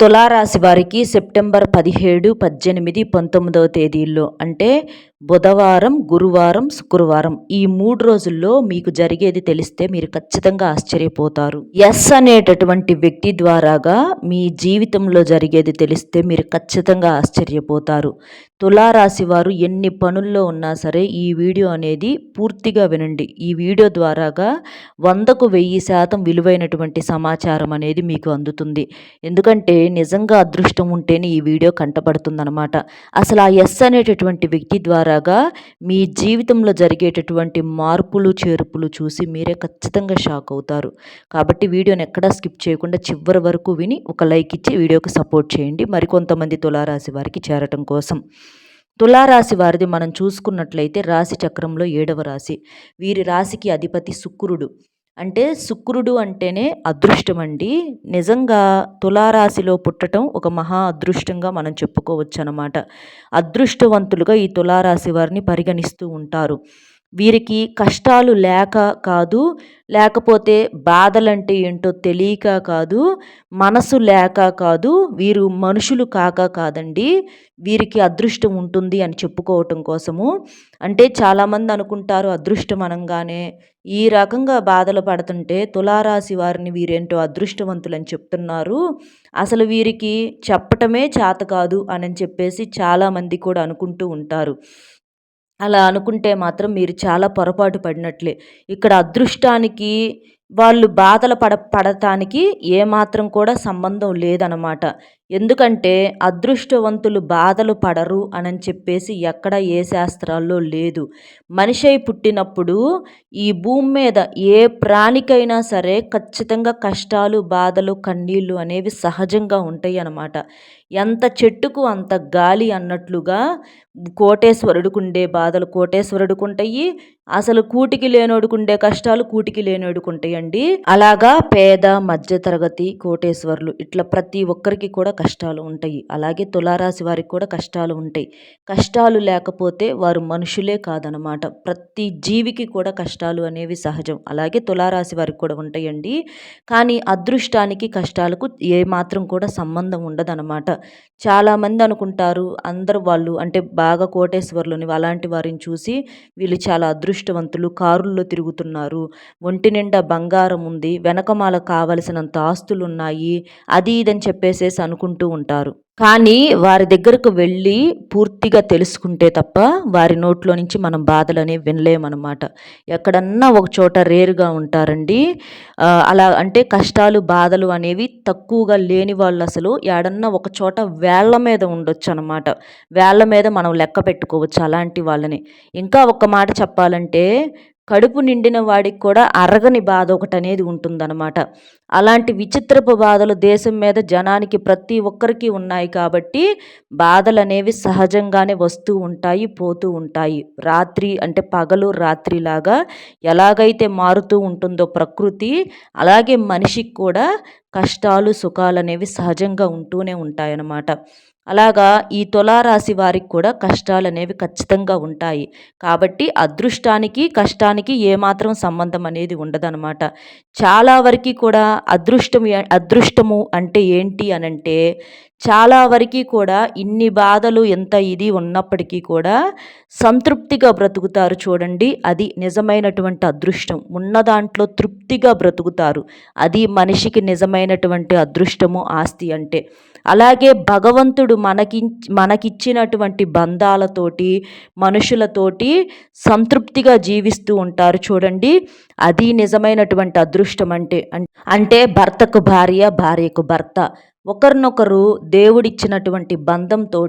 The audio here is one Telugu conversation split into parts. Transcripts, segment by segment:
తులారాశి వారికి సెప్టెంబర్ పదిహేడు పద్దెనిమిది పంతొమ్మిదవ తేదీల్లో అంటే బుధవారం గురువారం శుక్రవారం ఈ మూడు రోజుల్లో మీకు జరిగేది తెలిస్తే మీరు ఖచ్చితంగా ఆశ్చర్యపోతారు. ఎస్ అనేటటువంటి వ్యక్తి ద్వారాగా మీ జీవితంలో జరిగేది తెలిస్తే మీరు ఖచ్చితంగా ఆశ్చర్యపోతారు. తులారాశి వారు ఎన్ని పనుల్లో ఉన్నా సరే ఈ వీడియో అనేది పూర్తిగా వినండి. ఈ వీడియో ద్వారాగా వందకు వెయ్యి శాతం విలువైనటువంటి సమాచారం అనేది మీకు అందుతుంది. ఎందుకంటే నిజంగా అదృష్టం ఉంటేనే ఈ వీడియో కంటపడుతుందనమాట అసలు ఆ ఎస్ అనేటటువంటి వ్యక్తి ద్వారాగా మీ జీవితంలో జరిగేటటువంటి మార్పులు చేర్పులు చూసి మీరే ఖచ్చితంగా షాక్ అవుతారు. కాబట్టి వీడియోని ఎక్కడా స్కిప్ చేయకుండా చివరి వరకు విని ఒక లైక్ ఇచ్చి వీడియోకి సపోర్ట్ చేయండి. మరికొంతమంది తులారాశి వారికి చేరటం కోసం. తులారాశి వారిది మనం చూసుకున్నట్లయితే రాశి చక్రంలో ఏడవ రాశి. వీరి రాశికి అధిపతి శుక్రుడు. అంటే శుక్రుడు అంటేనే అదృష్టం అండి. నిజంగా తులారాశిలో పుట్టడం ఒక మహా అదృష్టంగా మనం చెప్పుకోవచ్చు అనమాట అదృష్టవంతులుగా ఈ తులారాశి వారిని పరిగణిస్తూ ఉంటారు. వీరికి కష్టాలు లేక కాదు లేకపోతే బాధలంటే ఏంటో తెలియక కాదు మనసు లేక కాదు వీరు మనుషులు కాక కాదండి. వీరికి అదృష్టం ఉంటుంది అని చెప్పుకోవటం కోసము. అంటే చాలామంది అనుకుంటారు అదృష్టం అనగానే. ఈ రకంగా బాధలు పడుతుంటే తులారాశి వారిని వీరేంటో అదృష్టవంతులని చెప్తున్నారు. అసలు వీరికి చెప్పటమే చేత కాదు అని చెప్పేసి చాలామంది కూడా అనుకుంటూ ఉంటారు. అలా అనుకుంటే మాత్రం మీరు చాలా పొరపాటు పడినట్లే. ఇక్కడ అదృష్టానికి వాళ్ళు బాధలు పడ పడటానికి ఏమాత్రం కూడా సంబంధం లేదనమాట. ఎందుకంటే అదృష్టవంతులు బాధలు పడరు అని చెప్పేసి ఎక్కడ ఏ శాస్త్రాల్లో లేదు. మనిషి పుట్టినప్పుడు ఈ భూమి మీద ఏ ప్రాణికైనా సరే ఖచ్చితంగా కష్టాలు బాధలు కన్నీళ్ళు అనేవి సహజంగా ఉంటాయి అన్నమాట ఎంత చెట్టుకు అంత గాలి అన్నట్లుగా కోటేశ్వరుడికి ఉండే బాధలు కోటేశ్వరుడికి ఉంటాయి అసలు కూటికి లేనోడుకుండే కష్టాలు కూటికి లేనోడుకుంటాయండి. అలాగా పేద మధ్య తరగతి కోటేశ్వరులు ఇట్లా ప్రతి ఒక్కరికి కూడా కష్టాలు ఉంటాయి. అలాగే తులారాశి వారికి కూడా కష్టాలు ఉంటాయి. కష్టాలు లేకపోతే వారు మనుషులే కాదనమాట. ప్రతి జీవికి కూడా కష్టాలు అనేవి సహజం. అలాగే తులారాశి వారికి కూడా ఉంటాయండి. కానీ అదృష్టానికి కష్టాలకు ఏమాత్రం కూడా సంబంధం ఉండదనమాట. చాలామంది అనుకుంటారు అందరు వాళ్ళు అంటే బాగా కోటేశ్వర్లని అలాంటి వారిని చూసి వీళ్ళు చాలా అదృష్టవంతులు కారుల్లో తిరుగుతున్నారు. ఒంటి నిండా బంగారం ఉంది. వెనకమాల కావలసినంత ఆస్తులు ఉన్నాయి అది ఇదని చెప్పేసేసి అనుకుంటూ ఉంటారు. కానీ వారి దగ్గరకు వెళ్ళి పూర్తిగా తెలుసుకుంటే తప్ప వారి నోట్లో నుంచి మనం బాధలు అనేవి వినలేమన్నమాట. ఎక్కడన్నా ఒక చోట రేరుగా ఉంటారండి. అలా అంటే కష్టాలు బాధలు అనేవి తక్కువగా లేని వాళ్ళు అసలు ఎడన్నా ఒక చోట వేళ్ళ మీద ఉండొచ్చు అనమాట వేళ్ళ మీద మనం లెక్క పెట్టుకోవచ్చు అలాంటి వాళ్ళని. ఇంకా ఒక మాట చెప్పాలంటే కడుపు నిండిన వాడికి కూడా అరగని బాధ ఒకటి అనేది ఉంటుందన్నమాట. అలాంటి విచిత్రపు బాధలు దేశం మీద జనానికి ప్రతి ఒక్కరికి ఉన్నాయి కాబట్టి బాధలు అనేవి సహజంగానే వస్తూ ఉంటాయి పోతూ ఉంటాయి. రాత్రి అంటే పగలు రాత్రిలాగా ఎలాగైతే మారుతూ ఉంటుందో ప్రకృతి అలాగే మనిషికి కూడా కష్టాలు సుఖాలు అనేవి సహజంగా ఉంటూనే ఉంటాయన్నమాట. అలాగా ఈ తులారాశి వారికి కూడా కష్టాలు అనేవి ఖచ్చితంగా ఉంటాయి. కాబట్టి అదృష్టానికి కష్టానికి ఏమాత్రం సంబంధం అనేది ఉండదనమాట చాలా వరకు కూడా అదృష్టం అదృష్టము అంటే ఏంటి అని అంటే చాలా వరకు కూడా ఇన్ని బాధలు ఎంత ఇది ఉన్నప్పటికీ కూడా సంతృప్తిగా బ్రతుకుతారు చూడండి. అది నిజమైనటువంటి అదృష్టం. ఉన్న దాంట్లో తృప్తిగా బ్రతుకుతారు. అది మనిషికి నిజమైనటువంటి అదృష్టము ఆస్తి అంటే. అలాగే భగవంతుడు మనకి మనకిచ్చినటువంటి బంధాలతోటి మనుషులతోటి సంతృప్తిగా జీవిస్తూ ఉంటారు చూడండి. అది నిజమైనటువంటి అదృష్టం అంటే అంటే భర్తకు భార్య భార్యకు భర్త. ఒకరినొకరు దేవుడిచ్చినటువంటి బంధంతో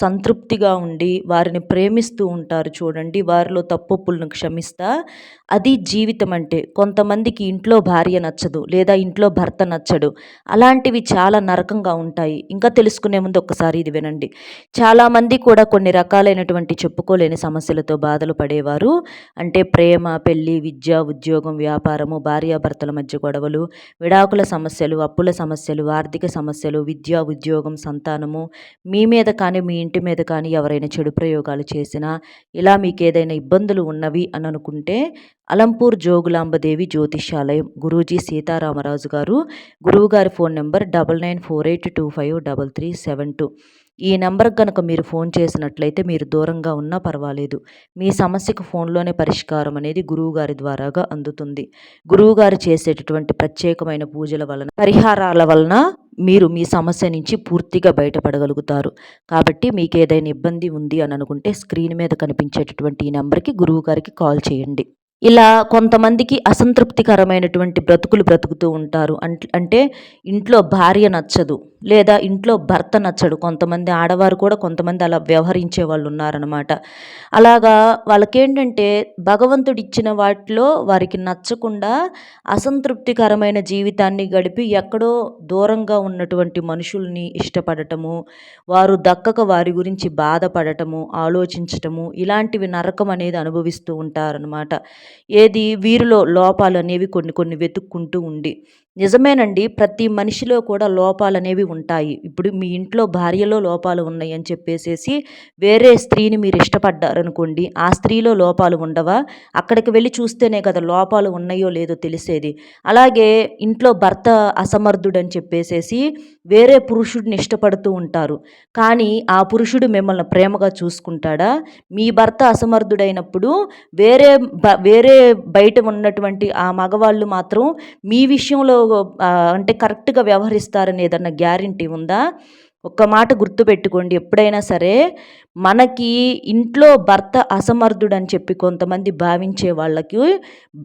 సంతృప్తిగా ఉండి వారిని ప్రేమిస్తూ ఉంటారు చూడండి. వారిలో తప్పులను క్షమిస్తా. అది జీవితం అంటే కొంతమందికి ఇంట్లో భార్య నచ్చదు లేదా ఇంట్లో భర్త నచ్చడు. అలాంటివి చాలా నరకంగా ఉంటాయి. ఇంకా తెలుసుకునే ముందు ఒక్కసారి ఇది వినండి. చాలామంది కూడా కొన్ని రకాలైనటువంటి చెప్పుకోలేని సమస్యలతో బాధలు పడేవారు. అంటే ప్రేమ పెళ్ళి విద్య ఉద్యోగం వ్యాపారము భార్యాభర్తల మధ్య గొడవలు విడాకుల సమస్యలు అప్పుల సమస్యలు ఆర్థిక సమస్యలు సమస్యలు విద్య ఉద్యోగం సంతానము మీ మీద కానీ మీ ఇంటి మీద కానీ ఎవరైనా చెడు ప్రయోగాలు చేసినా ఇలా మీకు ఏదైనా ఇబ్బందులు ఉన్నవి అని అనుకుంటే అలంపూర్ జోగులాంబదేవి జ్యోతిషాలయం గురూజీ సీతారామరాజు గారు గురువుగారి phone number double nine four eight two five double three seven two. ఈ నెంబర్కి కనుక మీరు ఫోన్ చేసినట్లయితే మీరు దూరంగా ఉన్నా పర్వాలేదు. మీ సమస్యకు ఫోన్లోనే పరిష్కారం అనేది గురువుగారి ద్వారాగా అందుతుంది. గురువుగారు చేసేటటువంటి ప్రత్యేకమైన పూజల వలన పరిహారాల వలన మీరు మీ సమస్య నుంచి పూర్తిగా బయటపడగలుగుతారు. కాబట్టి మీకు ఏదైనా ఇబ్బంది ఉంది అని అనుకుంటే స్క్రీన్ మీద కనిపించేటటువంటి ఈ నెంబర్కి గురువు గారికి కాల్ చేయండి. ఇలా కొంతమందికి అసంతృప్తికరమైనటువంటి బ్రతుకులు బ్రతుకుతూ ఉంటారు. అంటే ఇంట్లో భార్య నచ్చదు లేదా ఇంట్లో భర్త నచ్చడు. కొంతమంది ఆడవారు కూడా కొంతమంది అలా వ్యవహరించే వాళ్ళు ఉన్నారనమాట అలాగా వాళ్ళకేంటంటే భగవంతుడు ఇచ్చిన వాటిలో వారికి నచ్చకుండా అసంతృప్తికరమైన జీవితాన్ని గడిపి ఎక్కడో దూరంగా ఉన్నటువంటి మనుషుల్ని ఇష్టపడటము వారు దక్కక వారి గురించి బాధపడటము ఆలోచించటము ఇలాంటివి నరకం అనేది అనుభవిస్తూ ఉంటారనమాట ఏది వీరిలో లోపాలు అనేవి కొన్ని కొన్ని వెతుక్కుంటూ ఉండి నిజమేనండి ప్రతి మనిషిలో కూడా లోపాలు అనేవి ఉంటాయి. ఇప్పుడు మీ ఇంట్లో భార్యలో లోపాలు ఉన్నాయి అని చెప్పేసేసి వేరే స్త్రీని మీరు ఇష్టపడ్డారనుకోండి ఆ స్త్రీలో లోపాలు ఉండవా? అక్కడికి వెళ్ళి చూస్తేనే కదా లోపాలు ఉన్నాయో లేదో తెలిసేది. అలాగే ఇంట్లో భర్త అసమర్థుడని చెప్పేసేసి వేరే పురుషుడిని ఇష్టపడుతూ ఉంటారు. కానీ ఆ పురుషుడు మిమ్మల్ని ప్రేమగా చూసుకుంటాడా? మీ భర్త అసమర్థుడైనప్పుడు వేరే వేరే బయట ఉన్నటువంటి ఆ మగవాళ్ళు మాత్రం మీ విషయంలో అంటే కరెక్ట్గా వ్యవహరిస్తారని ఏదన్నా గ్యారంటీ ఉందా? ఒక్క మాట గుర్తుపెట్టుకోండి. ఎప్పుడైనా సరే మనకి ఇంట్లో భర్త అసమర్థుడని చెప్పి కొంతమంది భావించే వాళ్ళకి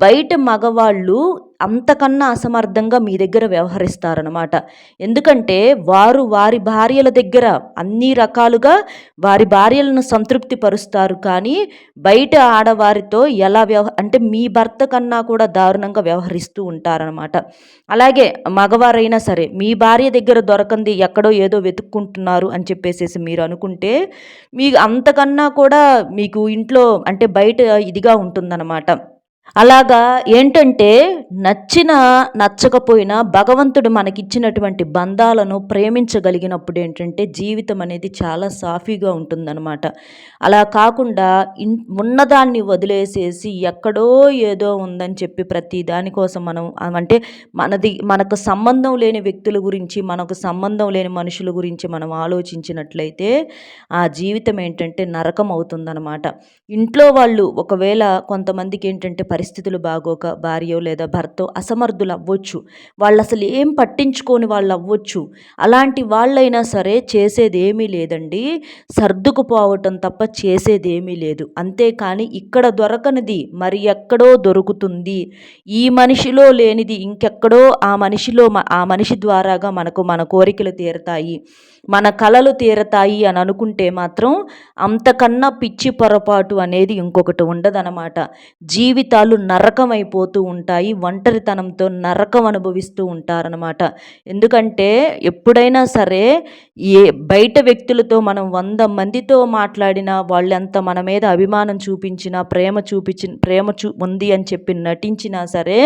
బయట మగవాళ్ళు అంతకన్నా అసమర్థంగా మీ దగ్గర వ్యవహరిస్తారనమాట ఎందుకంటే వారు వారి భార్యల దగ్గర అన్ని రకాలుగా వారి భార్యలను సంతృప్తి పరుస్తారు కానీ బయట ఆడవారితో ఎలా వ్యవహ అంటే మీ భర్త కన్నా కూడా దారుణంగా వ్యవహరిస్తూ ఉంటారనమాట అలాగే మగవారైనా సరే మీ భార్య దగ్గర దొరకంది ఎక్కడో ఏదో వెతుక్కుంటున్నారు అని చెప్పేసి మీరు అనుకుంటే మీకు అంతకన్నా కూడా మీకు ఇంట్లో అంటే బయట ఇదిగా ఉంటుందన్నమాట. అలాగా ఏంటంటే నచ్చిన నచ్చకపోయినా భగవంతుడు మనకిచ్చినటువంటి బంధాలను ప్రేమించగలిగినప్పుడు ఏంటంటే జీవితం అనేది చాలా సాఫీగా ఉంటుందన్నమాట. అలా కాకుండా ఇన్ ఉన్నదాన్ని వదిలేసేసి ఎక్కడో ఏదో ఉందని చెప్పి ప్రతి దానికోసం మనం అంటే మనది మనకు సంబంధం లేని వ్యక్తుల గురించి మనకు సంబంధం లేని మనుషుల గురించి మనం ఆలోచించినట్లయితే ఆ జీవితం ఏంటంటే నరకం అవుతుందన్నమాట ఇంట్లో వాళ్ళు ఒకవేళ కొంతమందికి ఏంటంటే పరిస్థితులు బాగోక భార్యో లేదా భర్తో అసమర్థులు అవ్వచ్చు వాళ్ళు అసలు ఏం పట్టించుకొని వాళ్ళు అవ్వచ్చు అలాంటి వాళ్ళైనా సరే చేసేది ఏమీ లేదండి. సర్దుకుపోవటం తప్ప చేసేది ఏమీ లేదు. అంతేకాని ఇక్కడ దొరకనిది మరి ఎక్కడో దొరుకుతుంది. ఈ మనిషిలో లేనిది ఇంకెక్కడో ఆ మనిషిలో ఆ మనిషి ద్వారాగా మనకు మన కోరికలు తీరతాయి. మన కలలు తీరతాయి అని అనుకుంటే మాత్రం అంతకన్నా పిచ్చి పొరపాటు అనేది ఇంకొకటి ఉండదనమాట జీవితాలు నరకమైపోతూ ఉంటాయి ఒంటరితనంతో నరకం అనుభవిస్తూ ఉంటారనమాట ఎందుకంటే ఎప్పుడైనా సరే ఏ బయట వ్యక్తులతో మనం వంద మందితో మాట్లాడినా వాళ్ళంత మన మీద అభిమానం చూపించినా ప్రేమ చూపించి ప్రేమ చూ ఉంది అని చెప్పి నటించినా సరే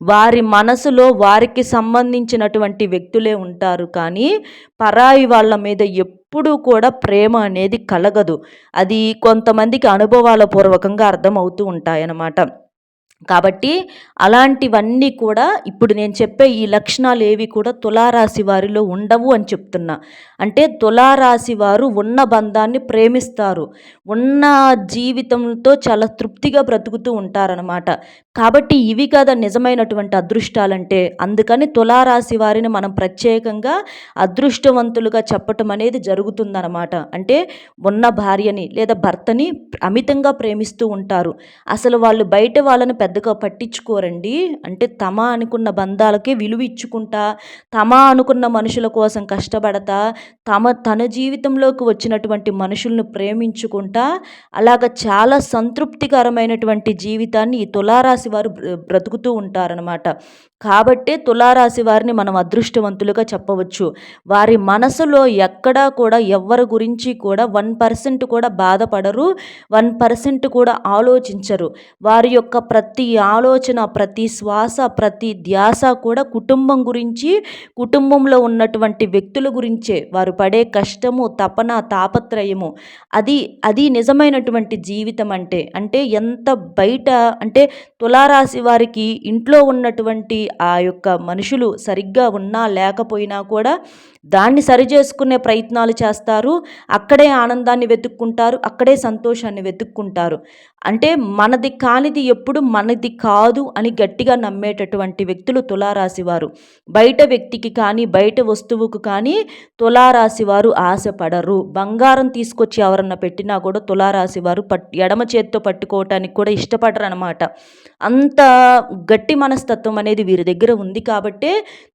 వారి మనసులో వారికి సంబంధించినటువంటి వ్యక్తులే ఉంటారు. కానీ పరాయి వాళ్ళ మీద ఎప్పుడూ కూడా ప్రేమ అనేది కలగదు. అది కొంతమందికి అనుభవాల పూర్వకంగా అర్థమవుతూ ఉంటాయన్నమాట. కాబట్టి అలాంటివన్నీ కూడా ఇప్పుడు నేను చెప్పే ఈ లక్షణాలు ఏవి కూడా తులారాశి వారిలో ఉండవు అని చెప్తున్నా. అంటే తులారాశి వారు ఉన్న బంధాన్ని ప్రేమిస్తారు. ఉన్న జీవితంతో చాలా తృప్తిగా బ్రతుకుతూ ఉంటారనమాట కాబట్టి ఇవి కదా నిజమైనటువంటి అదృష్టాలంటే అందుకని తులారాశి వారిని మనం ప్రత్యేకంగా అదృష్టవంతులుగా చెప్పటం అనేది జరుగుతుందన్నమాట. అంటే ఉన్న భార్యని లేదా భర్తని అమితంగా ప్రేమిస్తూ ఉంటారు. అసలు వాళ్ళు బయట వాళ్ళని పెద్దగా పట్టించుకోరండి. అంటే తమ అనుకున్న బంధాలకే విలువ ఇచ్చుకుంటా తమ అనుకున్న మనుషుల కోసం కష్టపడతా తమ తన జీవితంలోకి వచ్చినటువంటి మనుషులను ప్రేమించుకుంటా అలాగ చాలా సంతృప్తికరమైనటువంటి జీవితాన్ని ఈ తులారాశి వారు బ్రతుకుతూ ఉంటారనమాట కాబట్టే తులారాశి వారిని మనం అదృష్టవంతులుగా చెప్పవచ్చు. వారి మనసులో ఎక్కడా కూడా ఎవరి గురించి కూడా వన్ పర్సెంట్ కూడా బాధపడరు వన్ పర్సెంట్ కూడా ఆలోచించరు. వారి యొక్క ప్రతి ఆలోచన ప్రతి శ్వాస ప్రతి ధ్యాస కూడా కుటుంబం గురించి కుటుంబంలో ఉన్నటువంటి వ్యక్తుల గురించే. వారు పడే కష్టము తపన తాపత్రయము అది అది నిజమైనటువంటి జీవితం అంటే అంటే ఎంత బయట అంటే తులారాశి వారికి ఇంట్లో ఉన్నటువంటి ఆ యొక్క మనుషులు సరిగ్గా ఉన్నా లేకపోయినా కూడా దాన్ని సరిచేసుకునే ప్రయత్నాలు చేస్తారు. అక్కడే ఆనందాన్ని వెతుక్కుంటారు. అక్కడే సంతోషాన్ని వెతుక్కుంటారు. అంటే మనది కానిది ఎప్పుడు మనది కాదు అని గట్టిగా నమ్మేటటువంటి వ్యక్తులు తులారాశి వారు బయట వ్యక్తికి కానీ బయట వస్తువుకు కానీ తులారాశి వారు ఆశపడరు. బంగారం తీసుకొచ్చి ఎవరన్నా పెట్టినా కూడా తులారాశి వారు పట్ ఎడమ చేత్తో పట్టుకోవటానికి కూడా ఇష్టపడరు అనమాట అంత గట్టి మనస్తత్వం అనేది వీరి దగ్గర ఉంది కాబట్టే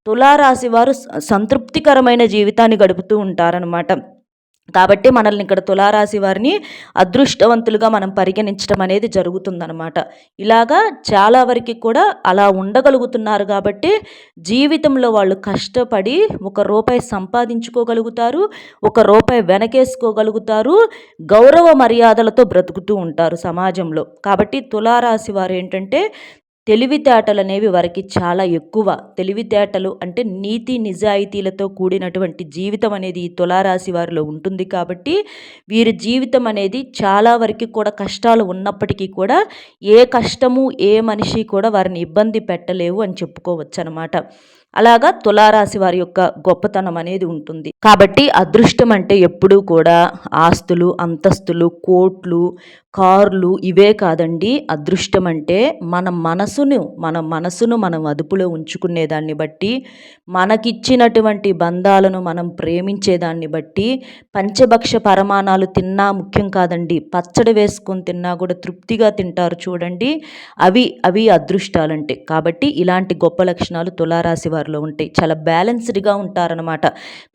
తులారాశి వారు సంతృప్తికరమైన జీవితాన్ని గడుపుతూ ఉంటారనమాట కాబట్టి మనల్ని ఇక్కడ తులారాశి వారిని అదృష్టవంతులుగా మనం పరిగణించడం అనేది జరుగుతుందనమాట ఇలాగా చాలా వరకు కూడా అలా ఉండగలుగుతున్నారు కాబట్టి జీవితంలో వాళ్ళు కష్టపడి ఒక రూపాయి సంపాదించుకోగలుగుతారు ఒక రూపాయి వెనకేసుకోగలుగుతారు గౌరవ మర్యాదలతో బ్రతుకుతూ ఉంటారు సమాజంలో. కాబట్టి తులారాశి వారు ఏంటంటే తెలివితేటలు అనేవి వారికి చాలా ఎక్కువ. తెలివితేటలు అంటే నీతి నిజాయితీలతో కూడినటువంటి జీవితం అనేది ఈ తులారాశి వారిలో ఉంటుంది కాబట్టి వీరి జీవితం అనేది చాలా వరకు కూడా కష్టాలు ఉన్నప్పటికీ కూడా ఏ కష్టము ఏ మనిషి కూడా వారిని ఇబ్బంది పెట్టలేవు అని చెప్పుకోవచ్చు అనమాట అలాగా తులారాశి వారి యొక్క గొప్పతనం అనేది ఉంటుంది. కాబట్టి అదృష్టం అంటే ఎప్పుడూ కూడా ఆస్తులు అంతస్తులు కోట్లు కార్లు ఇవే కాదండి. అదృష్టం అంటే మన మనసును మన మనసును మనం అదుపులో ఉంచుకునే దాన్ని బట్టి మనకిచ్చినటువంటి బంధాలను మనం ప్రేమించేదాన్ని బట్టి పంచభక్ష పరమాణాలు తిన్నా ముఖ్యం కాదండి. పచ్చడి వేసుకొని తిన్నా కూడా తృప్తిగా తింటారు చూడండి. అవి అవి అదృష్టాలంటే. కాబట్టి ఇలాంటి గొప్ప లక్షణాలు తులారాశి వారు వారిలో ఉంటాయి చాలా బ్యాలెన్స్డ్గా ఉంటారనమాట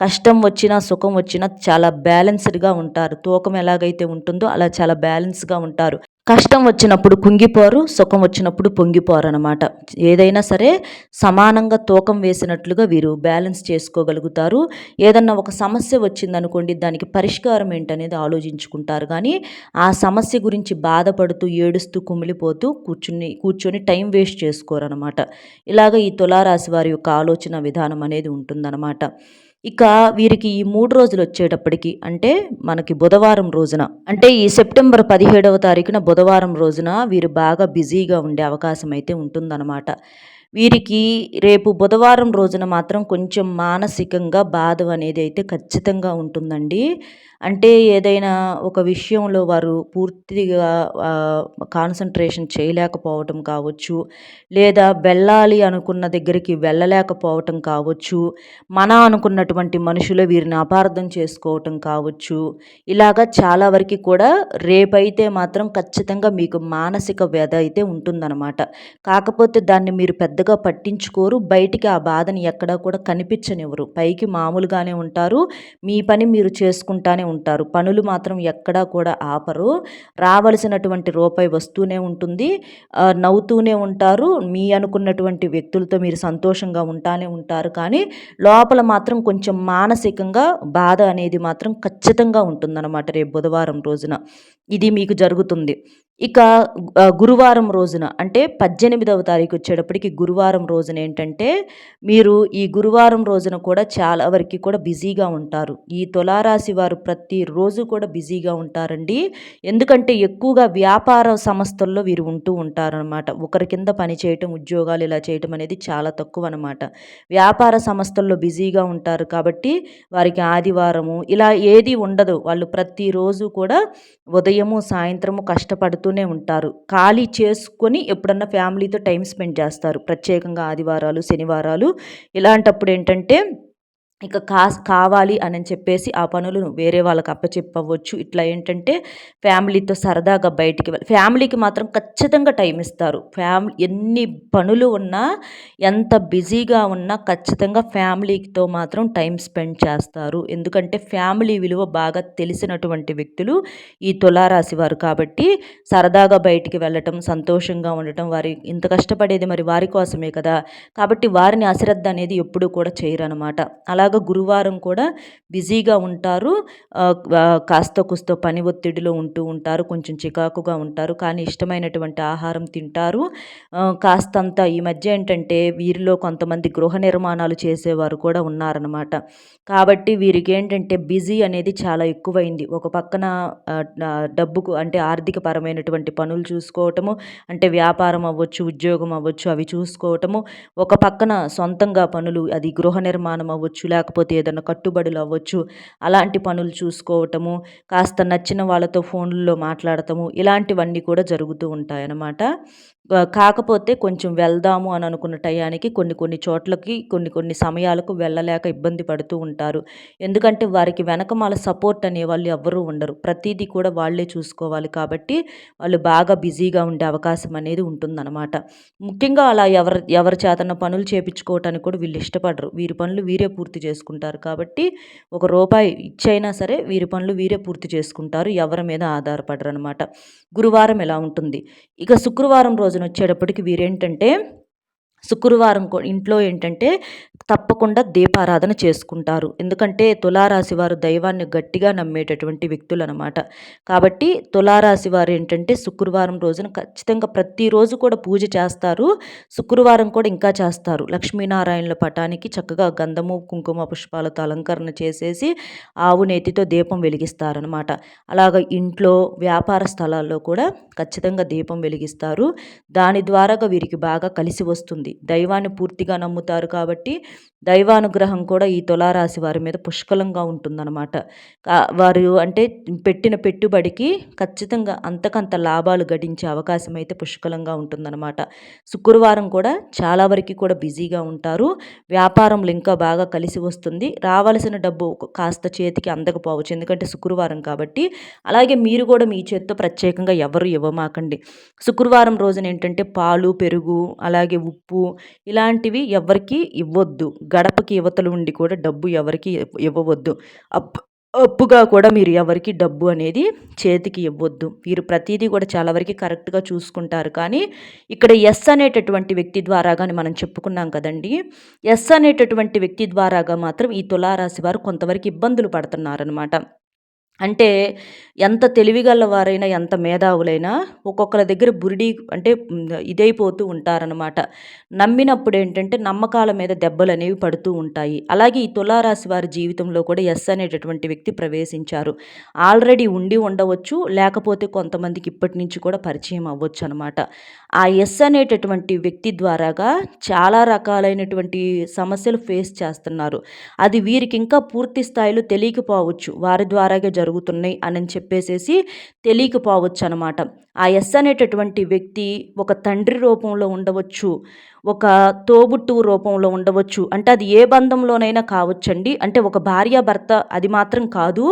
కష్టం వచ్చినా సుఖం వచ్చినా చాలా బ్యాలెన్స్డ్గా ఉంటారు. తూకం ఎలాగైతే ఉంటుందో అలా చాలా బ్యాలెన్స్గా గా ఉంటారు. కష్టం వచ్చినప్పుడు కుంగిపోరు సుఖం వచ్చినప్పుడు పొంగిపోరు అనమాట ఏదైనా సరే సమానంగా తూకం వేసినట్లుగా వీరు బ్యాలెన్స్ చేసుకోగలుగుతారు. ఏదన్నా ఒక సమస్య వచ్చిందనుకోండి దానికి పరిష్కారం ఏంటనేది ఆలోచించుకుంటారు. కానీ ఆ సమస్య గురించి బాధపడుతూ ఏడుస్తూ కుమిలిపోతూ కూర్చుని కూర్చొని టైం వేస్ట్ చేసుకోరనమాట ఇలాగ ఈ తులారాశి వారి యొక్క ఆలోచన విధానం అనేది ఉంటుందన్నమాట. ఇక వీరికి ఈ మూడు రోజులు వచ్చేటప్పటికి అంటే మనకి బుధవారం రోజున అంటే ఈ సెప్టెంబర్ పదిహేడవ తారీఖున బుధవారం రోజున వీరు బాగా బిజీగా ఉండే అవకాశం అయితే ఉంటుందన్నమాట. వీరికి రేపు బుధవారం రోజున మాత్రం కొంచెం మానసికంగా బాధ అనేది అయితే ఖచ్చితంగా ఉంటుందండి. అంటే ఏదైనా ఒక విషయంలో వారు పూర్తిగా కాన్సన్ట్రేషన్ చేయలేకపోవటం కావచ్చు లేదా వెళ్ళాలి అనుకున్న దగ్గరికి వెళ్ళలేకపోవటం కావచ్చు మన అనుకున్నటువంటి మనుషులు వీరిని అపార్థం చేసుకోవటం కావచ్చు ఇలాగా చాలా వరకు కూడా రేపైతే మాత్రం ఖచ్చితంగా మీకు మానసిక వ్యధ అయితే ఉంటుందన్నమాట. కాకపోతే దాన్ని మీరు పెద్ద పెద్దగా పట్టించుకోరు. బయటికి ఆ బాధని ఎక్కడా కూడా కనిపించనివ్వరు. పైకి మామూలుగానే ఉంటారు. మీ పని మీరు చేసుకుంటానే ఉంటారు. పనులు మాత్రం ఎక్కడా కూడా ఆపరు. రావలసినటువంటి రూపాయి వస్తూనే ఉంటుంది. నవ్వుతూనే ఉంటారు. మీ అనుకున్నటువంటి వ్యక్తులతో మీరు సంతోషంగా ఉంటానే ఉంటారు. కానీ లోపల మాత్రం కొంచెం మానసికంగా బాధ అనేది మాత్రం ఖచ్చితంగా ఉంటుందన్నమాట రేపు బుధవారం రోజున. ఇది మీకు జరుగుతుంది. ఇక గురువారం రోజున అంటే పద్దెనిమిదవ తారీఖు వచ్చేటప్పటికి గురువారం రోజున ఏంటంటే మీరు ఈ గురువారం రోజున కూడా చాలా వరకు కూడా బిజీగా ఉంటారు. ఈ తులారాశి వారు ప్రతిరోజు కూడా బిజీగా ఉంటారండి. ఎందుకంటే ఎక్కువగా వ్యాపార సంస్థల్లో వీరు ఉంటూ ఉంటారనమాట ఒకరి కింద పని చేయటం ఉద్యోగాలు ఇలా చేయటం అనేది చాలా తక్కువ అనమాట వ్యాపార సంస్థల్లో బిజీగా ఉంటారు కాబట్టి వారికి ఆదివారము ఇలా ఏది ఉండదు. వాళ్ళు ప్రతిరోజు కూడా ఉదయము సాయంత్రము కష్టపడుతూ కష్టపడుతూనే ఉంటారు. ఖాళీ చేసుకొని ఎప్పుడన్నా ఫ్యామిలీతో టైం స్పెండ్ చేస్తారు. ప్రత్యేకంగా ఆదివారాలు శనివారాలు. ఇలాంటప్పుడు ఏంటంటే ఇక కాస్ కావాలి అని చెప్పేసి ఆ పనులను వేరే వాళ్ళకి అప్పచెప్పవచ్చు. ఇట్లా ఏంటంటే ఫ్యామిలీతో సరదాగా బయటికి ఫ్యామిలీకి మాత్రం ఖచ్చితంగా టైం ఇస్తారు. ఫ్యామిలీ ఎన్ని పనులు ఉన్నా ఎంత బిజీగా ఉన్నా ఖచ్చితంగా ఫ్యామిలీతో మాత్రం టైం స్పెండ్ చేస్తారు. ఎందుకంటే ఫ్యామిలీ విలువ బాగా తెలిసినటువంటి వ్యక్తులు ఈ తులారాశి వారు కాబట్టి సరదాగా బయటికి వెళ్ళటం సంతోషంగా ఉండటం వారి ఇంత కష్టపడేది మరి వారి కోసమే కదా. కాబట్టి వారిని అశ్రద్ధ అనేది ఎప్పుడూ కూడా చేయరనమాట అలా అలాగ గురువారం కూడా బిజీగా ఉంటారు. కాస్త కుస్తో పని ఒత్తిడిలో ఉంటూ ఉంటారు. కొంచెం చికాకుగా ఉంటారు. కానీ ఇష్టమైనటువంటి ఆహారం తింటారు. కాస్తంత ఈ మధ్య ఏంటంటే వీరిలో కొంతమంది గృహ నిర్మాణాలు చేసేవారు కూడా ఉన్నారనమాట కాబట్టి వీరికి ఏంటంటే బిజీ అనేది చాలా ఎక్కువైంది. ఒక పక్కన డబ్బుకు అంటే ఆర్థిక పరమైనటువంటి పనులు చూసుకోవటము అంటే వ్యాపారం అవ్వచ్చు ఉద్యోగం అవ్వచ్చు అవి చూసుకోవటము ఒక పక్కన సొంతంగా పనులు అది గృహ నిర్మాణం అవ్వచ్చు లేకపోతే ఏదైనా కట్టుబడులు అవ్వచ్చు. అలాంటి పనులు చూసుకోవటము కాస్త నచ్చిన వాళ్ళతో ఫోన్లలో మాట్లాడటము ఇలాంటివన్నీ కూడా జరుగుతూ ఉంటాయన్నమాట. కాకపోతే కొంచెం వెళ్దాము అని అనుకున్న టయానికి కొన్ని కొన్ని చోట్లకి కొన్ని కొన్ని సమయాలకు వెళ్ళలేక ఇబ్బంది పడుతూ ఉంటారు. ఎందుకంటే వారికి వెనకమాల సపోర్ట్ అనే వాళ్ళు ఎవ్వరూ ఉండరు. ప్రతిదీ కూడా వాళ్ళే చూసుకోవాలి కాబట్టి వాళ్ళు బాగా బిజీగా ఉండే అవకాశం అనేది ఉంటుందన్నమాట. ముఖ్యంగా అలా ఎవరి ఎవరి చేతన పనులు చేపించుకోవటానికి కూడా వీళ్ళు ఇష్టపడరు. వీరి పనులు వీరే పూర్తి చేసుకుంటారు. కాబట్టి ఒక రూపాయి ఇచ్చైనా సరే వీరి పనులు వీరే పూర్తి చేసుకుంటారు. ఎవరి మీద ఆధారపడరు అనమాట గురువారం ఎలా ఉంటుంది? ఇక శుక్రవారం రోజున వచ్చేటప్పటికి వీరేంటంటే శుక్రవారం ఇంట్లో ఏంటంటే తప్పకుండా దీపారాధన చేసుకుంటారు. ఎందుకంటే తులారాశి వారు దైవాన్ని గట్టిగా నమ్మేటటువంటి వ్యక్తులు అనమాట కాబట్టి తులారాశి వారు ఏంటంటే శుక్రవారం రోజున ఖచ్చితంగా ప్రతిరోజు కూడా పూజ చేస్తారు. శుక్రవారం కూడా ఇంకా చేస్తారు. లక్ష్మీనారాయణల పటానికి చక్కగా గంధము కుంకుమ పుష్పాలతో అలంకరణ చేసేసి ఆవు నేతితో దీపం వెలిగిస్తారనమాట. అలాగ ఇంట్లో వ్యాపార స్థలాల్లో కూడా ఖచ్చితంగా దీపం వెలిగిస్తారు. దాని ద్వారాగా వీరికి బాగా కలిసి వస్తుంది. దైవాన్ని పూర్తిగా నమ్ముతారు కాబట్టి దైవానుగ్రహం కూడా ఈ తులారాశి వారి మీద పుష్కలంగా ఉంటుందన్నమాట. వారు అంటే పెట్టిన పెట్టుబడికి ఖచ్చితంగా అంతకంత లాభాలు గడించే అవకాశం అయితే పుష్కలంగా ఉంటుందన్నమాట. శుక్రవారం కూడా చాలా వరకు కూడా బిజీగా ఉంటారు. వ్యాపారంలో ఇంకా బాగా కలిసి వస్తుంది. రావాల్సిన డబ్బు కాస్త చేతికి అందకపోవచ్చు. ఎందుకంటే శుక్రవారం కాబట్టి. అలాగే మీరు కూడా మీ చేత్తో ప్రత్యేకంగా ఎవరు ఇవ్వమాకండి. శుక్రవారం రోజున ఏంటంటే పాలు పెరుగు అలాగే ఉప్పు ఇలాంటివి ఎవరికి ఇవ్వద్దు. గడపకి యువతలు ఉండి కూడా డబ్బు ఎవరికి ఇవ్వవద్దు. అప్ అప్పుగా కూడా మీరు ఎవరికి డబ్బు అనేది చేతికి ఇవ్వద్దు. వీరు ప్రతిదీ కూడా చాలా వరకు కరెక్ట్గా చూసుకుంటారు. కానీ ఇక్కడ ఎస్ అనేటటువంటి వ్యక్తి ద్వారాగా మనం చెప్పుకున్నాం కదండి ఎస్ అనేటటువంటి వ్యక్తి ద్వారాగా మాత్రం ఈ తులారాశి వారు కొంతవరకు ఇబ్బందులు పడుతున్నారనమాట అంటే ఎంత తెలివిగలవారైనా ఎంత మేధావులైనా ఒక్కొక్కరి దగ్గర బురిడి అంటే ఇదైపోతూ ఉంటారనమాట నమ్మినప్పుడు ఏంటంటే నమ్మకాల మీద దెబ్బలు అనేవి పడుతూ ఉంటాయి. అలాగే ఈ తులారాశి వారి జీవితంలో కూడా ఎస్ అనేటటువంటి వ్యక్తి ప్రవేశించారు. ఆల్రెడీ ఉండి ఉండవచ్చు లేకపోతే కొంతమందికి ఇప్పటి నుంచి కూడా పరిచయం అవ్వచ్చు అనమాట ఆ ఎస్ అనేటటువంటి వ్యక్తి ద్వారాగా చాలా రకాలైనటువంటి సమస్యలు ఫేస్ చేస్తున్నారు. అది వీరికి ఇంకా పూర్తి స్థాయిలో తెలియకపోవచ్చు. వారి ద్వారాగా జరుగుతుంది. జరుగుతున్నాయి అని చెప్పేసేసి తెలియకపోవచ్చు అనమాట ఆ ఎస్ అనేటటువంటి వ్యక్తి ఒక తండ్రి రూపంలో ఉండవచ్చు. ఒక తోబుట్టువు రూపంలో ఉండవచ్చు. అంటే అది ఏ బంధంలోనైనా కావచ్చండి. అంటే ఒక భార్య భర్త అది మాత్రం కాదు.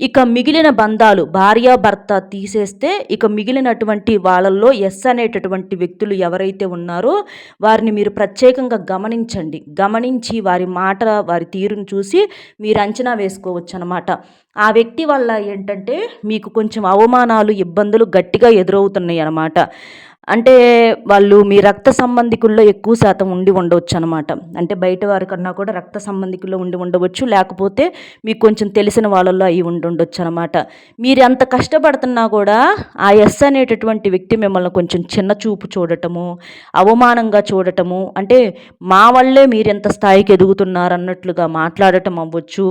ఇక మిగిలిన బంధాలు భార్య భర్త తీసేస్తే ఇక మిగిలినటువంటి వాళ్ళల్లో ఎస్ అనేటటువంటి వ్యక్తులు ఎవరైతే ఉన్నారో వారిని మీరు ప్రత్యేకంగా గమనించండి. గమనించి వారి మాట వారి తీరును చూసి మీరు అంచనా వేసుకోవచ్చు అనమాట ఆ వ్యక్తి వల్ల ఏంటంటే మీకు కొంచెం అవమానాలు ఇబ్బందులు గట్టిగా ఎదురవుతున్నాయి అన్నమాట అంటే వాళ్ళు మీ రక్త సంబంధికుల్లో ఎక్కువ శాతం ఉండి ఉండవచ్చు అనమాట అంటే బయట వారి కన్నా కూడా రక్త సంబంధికుల్లో ఉండి ఉండవచ్చు. లేకపోతే మీకు కొంచెం తెలిసిన వాళ్ళల్లో అయి ఉండి ఉండొచ్చు అనమాట మీరు ఎంత కష్టపడుతున్నా కూడా ఆ ఎస్ అనేటటువంటి వ్యక్తి మిమ్మల్ని కొంచెం చిన్న చూపు చూడటము అవమానంగా చూడటము అంటే మా వల్లే మీరు ఎంత స్థాయికి ఎదుగుతున్నారు అన్నట్లుగా మాట్లాడటం అవ్వచ్చు.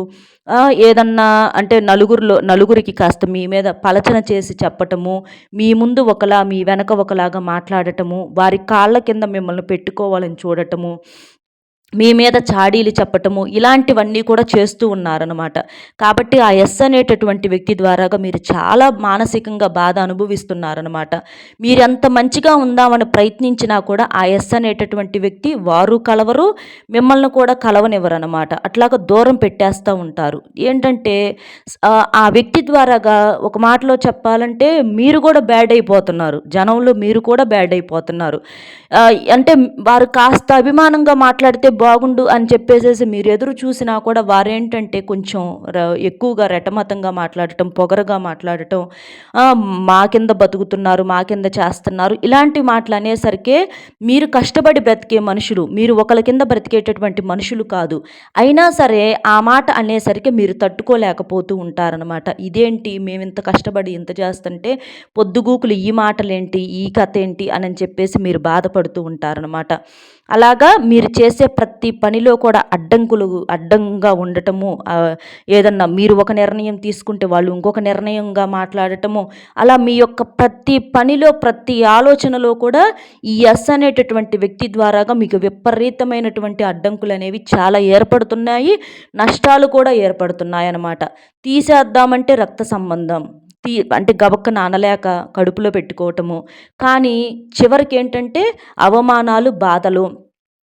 ఏదన్నా అంటే నలుగురిలో నలుగురికి కాస్త మీ మీద పలచన చేసి చెప్పటము మీ ముందు ఒకలా మీ వెనక ఒకలాగా మాట్లాడటము వారి కాళ్ళ కింద మిమ్మల్ని పెట్టుకోవాలని చూడటము మీ మీద చాడీలు చెప్పటము ఇలాంటివన్నీ కూడా చేస్తూ ఉన్నారనమాట కాబట్టి ఆ ఎస్ అనేటటువంటి వ్యక్తి ద్వారాగా మీరు చాలా మానసికంగా బాధ అనుభవిస్తున్నారనమాట మీరు ఎంత మంచిగా ఉందామని ప్రయత్నించినా కూడా ఆ ఎస్ అనేటటువంటి వ్యక్తి వారు కలవరు మిమ్మల్ని కూడా కలవనివ్వరనమాట అట్లాగా దూరం పెట్టేస్తూ ఉంటారు. ఏంటంటే ఆ వ్యక్తి ద్వారాగా ఒక మాటలో చెప్పాలంటే మీరు కూడా బ్యాడ్ అయిపోతున్నారు. జనంలో మీరు కూడా బ్యాడ్ అయిపోతున్నారు. అంటే వారు కాస్త అభిమానంగా మాట్లాడితే బాగుండు అని చెప్పేసేసి మీరు ఎదురు చూసినా కూడా వారేంటంటే కొంచెం ఎక్కువగా రెటమతంగా మాట్లాడటం పొగరగా మాట్లాడటం మా కింద బతుకుతున్నారు మా కింద చేస్తున్నారు ఇలాంటి మాటలు అనేసరికి మీరు కష్టపడి బ్రతికే మనుషులు మీరు ఒకరి కింద బ్రతికేటటువంటి మనుషులు కాదు. అయినా సరే ఆ మాట అనేసరికి మీరు తట్టుకోలేకపోతూ ఉంటారనమాట ఇదేంటి మేము ఇంత కష్టపడి ఇంత చేస్తుంటే పొద్దుగూకులు ఈ మాటలేంటి ఈ కథ ఏంటి అని చెప్పేసి మీరు బాధపడుతూ ఉంటారనమాట అలాగా మీరు చేసే ప్రతి పనిలో కూడా అడ్డంకులు అడ్డంగా ఉండటము ఏదన్నా మీరు ఒక నిర్ణయం తీసుకుంటే వాళ్ళు ఇంకొక నిర్ణయంగా మాట్లాడటము అలా మీ యొక్క ప్రతి పనిలో ప్రతి ఆలోచనలో కూడా ఈ ఎస్ అనేటటువంటి వ్యక్తి ద్వారాగా మీకు విపరీతమైనటువంటి అడ్డంకులు అనేవి చాలా ఏర్పడుతున్నాయి నష్టాలు కూడా ఏర్పడుతున్నాయి అన్నమాట తీసేద్దామంటే రక్త సంబంధం. తీ అంటే గబక్క నానలేక కడుపులో పెట్టుకోవటము. కానీ చివరికి ఏంటంటే అవమానాలు బాధలు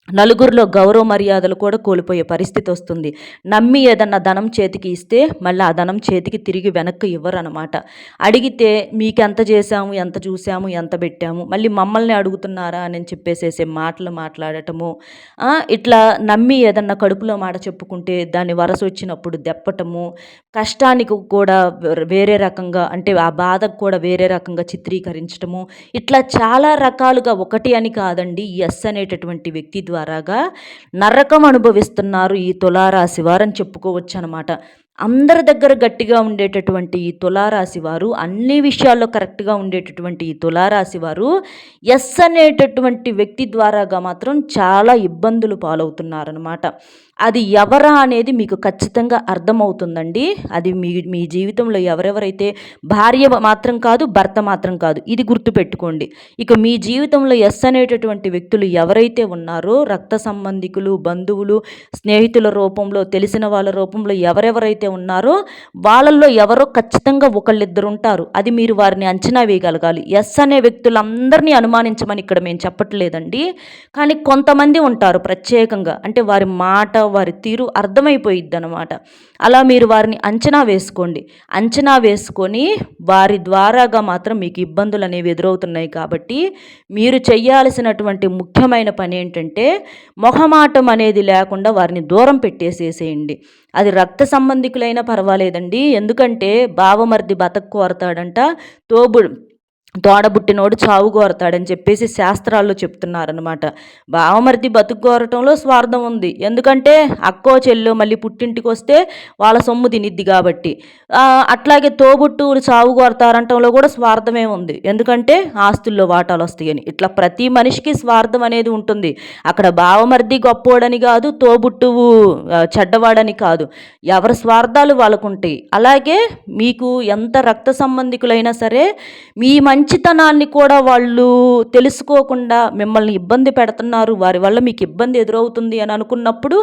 నలుగురిలో గౌరవ మర్యాదలు కూడా కోల్పోయే పరిస్థితి వస్తుంది. నమ్మి ఏదన్నా ధనం చేతికి ఇస్తే మళ్ళీ ఆ ధనం చేతికి తిరిగి వెనక్కి ఇవ్వరనమాట అడిగితే మీకు ఎంత చేశాము ఎంత చూసాము ఎంత పెట్టాము మళ్ళీ మమ్మల్ని అడుగుతున్నారా? అని చెప్పేసేసే మాటలు మాట్లాడటము. ఇట్లా నమ్మి ఏదన్నా కడుపులో మాట చెప్పుకుంటే దాన్ని వరస వచ్చినప్పుడు దెప్పటము. కష్టానికి కూడా వేరే రకంగా అంటే ఆ బాధకు కూడా వేరే రకంగా చిత్రీకరించటము. ఇట్లా చాలా రకాలుగా ఒకటి అని కాదండి ఎస్ అనేటటువంటి వ్యక్తి ద్వారాగా నరకం అనుభవిస్తున్నారు ఈ తులారాశి వారని చెప్పుకోవచ్చు అనమాట అందరి దగ్గర గట్టిగా ఉండేటటువంటి ఈ తులారాశి వారు అన్ని విషయాల్లో కరెక్ట్గా ఉండేటటువంటి ఈ తులారాశి వారు ఎస్ అనేటటువంటి వ్యక్తి ద్వారాగా మాత్రం చాలా ఇబ్బందులు పాలవుతున్నారనమాట అది ఎవరా అనేది మీకు ఖచ్చితంగా అర్థమవుతుందండి. అది మీ మీ జీవితంలో ఎవరెవరైతే భార్య మాత్రం కాదు భర్త మాత్రం కాదు ఇది గుర్తుపెట్టుకోండి. ఇక మీ జీవితంలో ఎస్ అనేటటువంటి వ్యక్తులు ఎవరైతే ఉన్నారో రక్త సంబంధికులు బంధువులు స్నేహితుల రూపంలో తెలిసిన వాళ్ళ రూపంలో ఎవరెవరైతే ఉన్నారో వాళ్ళల్లో ఎవరో ఖచ్చితంగా ఒకళ్ళిద్దరు ఉంటారు అది మీరు వారిని అంచనా వేయగలగాలి. ఎస్ అనే వ్యక్తులందరినీ అనుమానించమని ఇక్కడ మేము చెప్పట్లేదండి. కానీ కొంతమంది ఉంటారు ప్రత్యేకంగా. అంటే వారి మాట వారి తీరు అర్థమైపోయిద్ది అనమాట అలా మీరు వారిని అంచనా వేసుకోండి. అంచనా వేసుకొని వారి ద్వారాగా మాత్రం మీకు ఇబ్బందులు అనేవి ఎదురవుతున్నాయి కాబట్టి మీరు చేయాల్సినటువంటి ముఖ్యమైన పని ఏంటంటే మొహమాటం అనేది లేకుండా వారిని దూరం పెట్టేసేసేయండి. అది రక్త సంబంధికులైనా పర్వాలేదండి. ఎందుకంటే బావమర్ది బతకు కోరతాడంట తోబుడు తోడబుట్టినోడు చావు కోరతాడని చెప్పేసి శాస్త్రాల్లో చెప్తున్నారనమాట బావమరిది బతుకు కోరటంలో స్వార్థం ఉంది. ఎందుకంటే అక్కో చెల్లో మళ్ళీ పుట్టింటికి వస్తే వాళ్ళ సొమ్ము తినిద్ది కాబట్టి. అట్లాగే తోబుట్టువులు చావు కోరతారంటంలో కూడా స్వార్థమే ఉంది. ఎందుకంటే ఆస్తుల్లో వాటాలు వస్తాయని. ఇట్లా ప్రతి మనిషికి స్వార్థం అనేది ఉంటుంది. అక్కడ బావమరిది గొప్పోడని కాదు తోబుట్టువు చెడ్డవాడని కాదు. ఎవరి స్వార్థాలు వాళ్ళకుంటాయి. అలాగే మీకు ఎంత రక్త సంబంధికులైనా సరే మీ మంచి మంచితనాన్ని కూడా వాళ్ళు తెలుసుకోకుండా మిమ్మల్ని ఇబ్బంది పెడుతున్నారు. వారి వల్ల మీకు ఇబ్బంది ఎదురవుతుంది అని అనుకున్నప్పుడు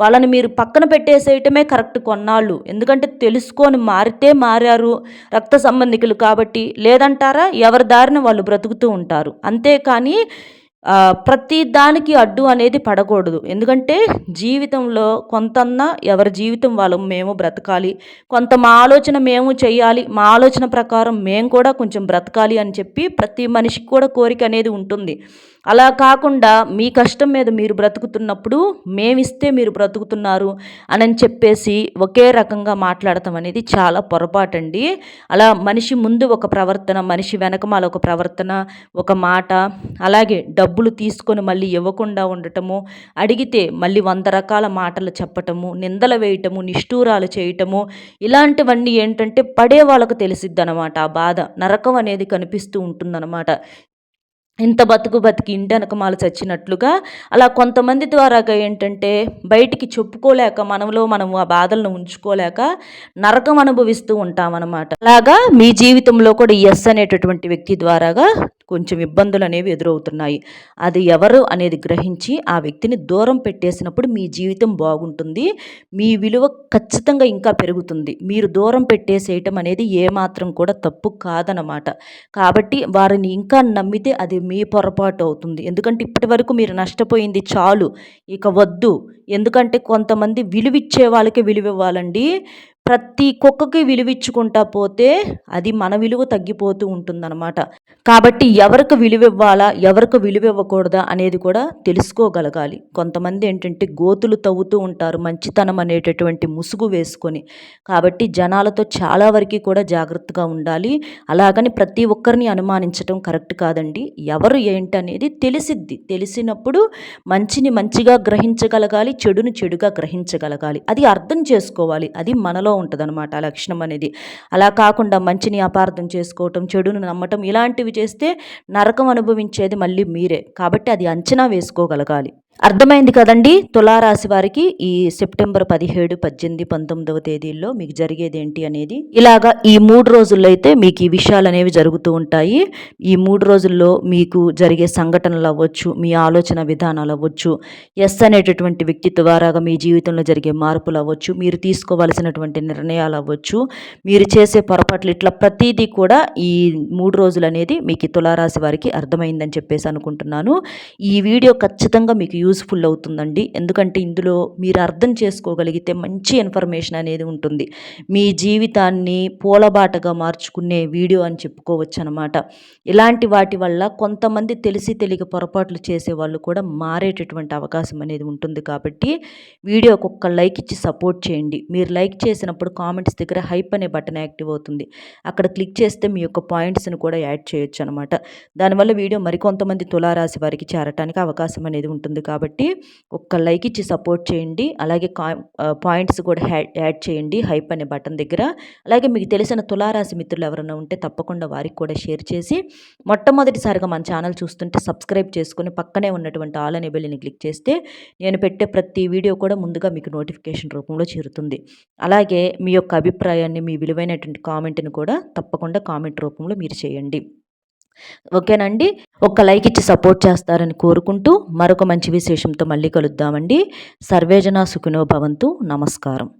వాళ్ళని మీరు పక్కన పెట్టేసేయటమే కరెక్ట్ కొన్నాళ్ళు. ఎందుకంటే తెలుసుకొని మారితే మారారు రక్త సంబంధికులు కాబట్టి. లేదంటారా? ఎవరి దారిన వాళ్ళు బ్రతుకుతూ ఉంటారు. అంతేకాని ప్రతి దానికి అడ్డు అనేది పడకూడదు. ఎందుకంటే జీవితంలో కొంతన్నా ఎవరి జీవితం వాళ్ళు మేము బ్రతకాలి. కొంత మా ఆలోచన మేము చేయాలి. మా ఆలోచన ప్రకారం మేము కూడా కొంచెం బ్రతకాలి అని చెప్పి ప్రతి మనిషికి కూడా కోరిక అనేది ఉంటుంది. అలా కాకుండా మీ కష్టం మీద మీరు బ్రతుకుతున్నప్పుడు మేమిస్తే మీరు బ్రతుకుతున్నారు అని చెప్పేసి ఒకే రకంగా మాట్లాడటం అనేది చాలా పొరపాటండి. అలా మనిషి ముందు ఒక ప్రవర్తన మనిషి వెనకమాల ఒక ప్రవర్తన ఒక మాట అలాగే డబ్బులు తీసుకొని మళ్ళీ ఇవ్వకుండా ఉండటము అడిగితే మళ్ళీ వంద రకాల మాటలు చెప్పటము నిందలు వేయటము నిష్ఠూరాలు చేయటము ఇలాంటివన్నీ ఏంటంటే పడే వాళ్ళకు తెలిసిద్ది అనమాట ఆ బాధ నరకం అనేది కనిపిస్తూ ఉంటుందన్నమాట ఇంత బతుకు బతికి ఇంటి వెనకమాల చచ్చినట్లుగా అలా కొంతమంది ద్వారాగా ఏంటంటే బయటికి చెప్పుకోలేక మనలో మనం ఆ బాధలను ఉంచుకోలేక నరకం అనుభవిస్తూ ఉంటామన్నమాట. అలాగా మీ జీవితంలో కూడా ఎస్ అనేటటువంటి వ్యక్తి ద్వారాగా కొంచెం ఇబ్బందులు అనేవి ఎదురవుతున్నాయి. అది ఎవరు అనేది గ్రహించి ఆ వ్యక్తిని దూరం పెట్టేసినప్పుడు మీ జీవితం బాగుంటుంది. మీ విలువ ఖచ్చితంగా ఇంకా పెరుగుతుంది. మీరు దూరం పెట్టేసేయటం అనేది ఏమాత్రం కూడా తప్పు కాదనమాట కాబట్టి వారిని ఇంకా నమ్మితే అది మీ పొరపాటు అవుతుంది. ఎందుకంటే ఇప్పటి వరకు మీరు నష్టపోయింది చాలు. ఇక వద్దు. ఎందుకంటే కొంతమంది విలువిచ్చే వాళ్ళకి విలువ ఇవ్వాలండి ప్రతి కుక్కకి విలువిచ్చుకుంటా పోతే అది మన విలువ తగ్గిపోతూ ఉంటుందన్నమాట. కాబట్టి ఎవరికి విలువ ఇవ్వాలా ఎవరికి విలువ ఇవ్వకూడదా అనేది కూడా తెలుసుకోగలగాలి. కొంతమంది ఏంటంటే గోతులు తవ్వుతూ ఉంటారు మంచితనం అనేటటువంటి ముసుగు వేసుకొని. కాబట్టి జనాలతో చాలా వరకు కూడా జాగ్రత్తగా ఉండాలి. అలాగని ప్రతి ఒక్కరిని అనుమానించడం కరెక్ట్ కాదండి. ఎవరు ఏంటి అనేది తెలిసిద్ది. తెలిసినప్పుడు మంచిని మంచిగా గ్రహించగలగాలి చెడును చెడుగా గ్రహించగలగాలి. అది అర్థం చేసుకోవాలి. అది మనలో ఉంటుందన్నమాట ఆ లక్షణం అనేది. అలా కాకుండా మంచిని అపార్థం చేసుకోవటం చెడును నమ్మటం ఇలాంటివి చేస్తే నరకం అనుభవించేది మళ్ళీ మీరే. కాబట్టి అది అంచనా వేసుకోగలగాలి. అర్థమైంది కదండి? తులారాశి వారికి ఈ సెప్టెంబర్ పదిహేడు పద్దెనిమిది పంతొమ్మిదవ తేదీల్లో మీకు జరిగేది ఏంటి అనేది ఇలాగా ఈ మూడు రోజుల్లో అయితే మీకు ఈ విషయాలు అనేవి జరుగుతూ ఉంటాయి. ఈ మూడు రోజుల్లో మీకు జరిగే సంఘటనలు అవ్వచ్చు మీ ఆలోచన విధానాలు అవ్వచ్చు ఎస్ అనేటటువంటి వ్యక్తి ద్వారాగా మీ జీవితంలో జరిగే మార్పులు అవ్వచ్చు మీరు తీసుకోవాల్సినటువంటి నిర్ణయాలు అవ్వచ్చు మీరు చేసే పొరపాట్లు ఇట్లా ప్రతిదీ కూడా ఈ మూడు రోజులు అనేది మీకు తులారాశి వారికి అర్థమైందని చెప్పేసి అనుకుంటున్నాను. ఈ వీడియో ఖచ్చితంగా మీకు యూస్ఫుల్ అవుతుందండి. ఎందుకంటే ఇందులో మీరు అర్థం చేసుకోగలిగితే మంచి ఇన్ఫర్మేషన్ అనేది ఉంటుంది. మీ జీవితాన్ని పూలబాటగా మార్చుకునే వీడియో అని చెప్పుకోవచ్చు అనమాట ఇలాంటి వాటి వల్ల కొంతమంది తెలిసి తెలియక పొరపాట్లు చేసే వాళ్ళు కూడా మారేటటువంటి అవకాశం అనేది ఉంటుంది కాబట్టి వీడియోకి ఒక్క లైక్ ఇచ్చి సపోర్ట్ చేయండి. మీరు లైక్ చేసినప్పుడు కామెంట్స్ దగ్గర హైప్ అనే బటన్ యాక్టివ్ అవుతుంది. అక్కడ క్లిక్ చేస్తే మీ యొక్క పాయింట్స్ని కూడా యాడ్ చేయొచ్చు అనమాట దానివల్ల వీడియో మరికొంతమంది తులారాశి వారికి చేరటానికి అవకాశం అనేది ఉంటుంది కాబట్టి కాబట్టి ఒక్క లైక్ ఇచ్చి సపోర్ట్ చేయండి. అలాగే కా పాయింట్స్ కూడా యాడ్ చేయండి హైప్ అనే బటన్ దగ్గర. అలాగే మీకు తెలిసిన తులారాశి మిత్రులు ఎవరైనా ఉంటే తప్పకుండా వారికి కూడా షేర్ చేసి మొట్టమొదటిసారిగా మన ఛానల్ చూస్తుంటే సబ్స్క్రైబ్ చేసుకుని పక్కనే ఉన్నటువంటి ఆల్ అనే బెల్ని క్లిక్ చేస్తే నేను పెట్టే ప్రతి వీడియో కూడా ముందుగా మీకు నోటిఫికేషన్ రూపంలో చేరుతుంది. అలాగే మీ యొక్క అభిప్రాయాన్ని మీ విలువైనటువంటి కామెంట్ని కూడా తప్పకుండా కామెంట్ రూపంలో మీరు చేయండి. ఓకేనండి ఒక్క లైక్ ఇచ్చి సపోర్ట్ చేస్తారని కోరుకుంటూ మరొక మంచి విశేషంతో మళ్ళీ కలుద్దామండి. సర్వేజన సుఖినో భవంతు. నమస్కారం.